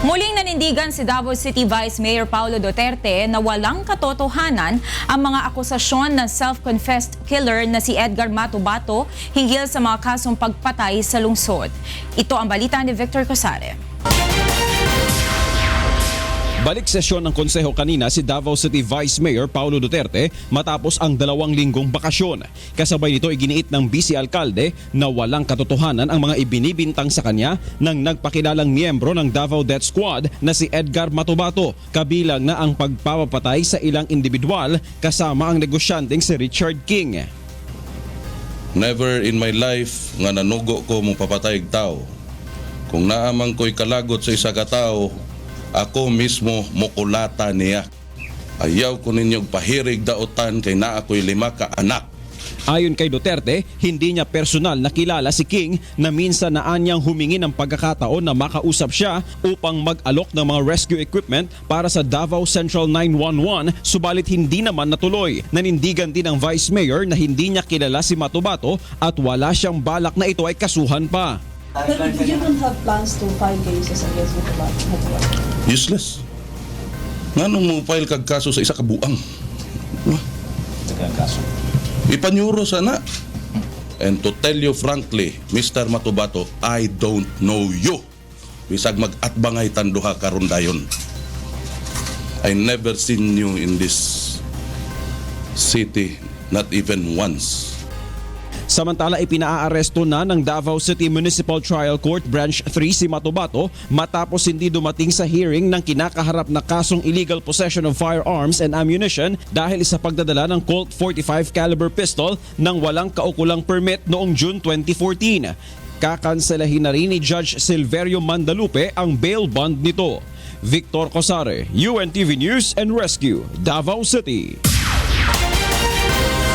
Muling nanindigan si Davao City Vice Mayor Paulo Duterte na walang katotohanan ang mga akusasyon ng self-confessed killer na si Edgar Matubato hinggil sa mga kasong pagpatay sa lungsod. Ito ang balita ni Victor Cosare. Balik sesyon ng konseho kanina si Davao City Vice Mayor Paulo Duterte matapos ang dalawang linggong bakasyon. Kasabay nito iginiit ng Vice Alkalde na walang katotohanan ang mga ibinibintang sa kanya ng nagpakilalang miyembro ng Davao Death Squad na si Edgar Matubato, kabilang na ang pagpapapatay sa ilang individual kasama ang negosyanteng si Richard King. Never in my life nga nanugo ko mong papatay og tao. Kung naamang ko'y kalagot sa isa ka tao, ako mismo mukulata niya. Ayaw ko ninyong pahirig daotan kay naa ko'y lima ka anak. Ayon kay Duterte, hindi niya personal nakilala si King na minsan naan niyang humingi ng pagkakataon na makausap siya upang mag-alok ng mga rescue equipment para sa Davao Central 911 subalit hindi naman natuloy. Nanindigan din ng Vice Mayor na hindi niya kilala si Matubato at wala siyang balak na ito ay kasuhan pa. But you don't have plans to file cases against Matabat? Useless. Nga nung mo file kag kaso sa isa ka buang. Wah. Ipanyuro sana. And to tell you frankly, Mr. Matubato, I don't know you. Bisag mag-atbangay tanduha karon dayon. I never seen you in this city, not even once. Samantala ipinaaresto na ng Davao City Municipal Trial Court Branch 3 si Matubato matapos hindi dumating sa hearing ng kinakaharap na kasong illegal possession of firearms and ammunition dahil sa pagdadala ng Colt 45 caliber pistol ng walang kaukulang permit noong June 2014. Kakanselahin na rin ni Judge Silverio Mandalupe ang bail bond nito. Victor Cosare, UNTV News and Rescue, Davao City.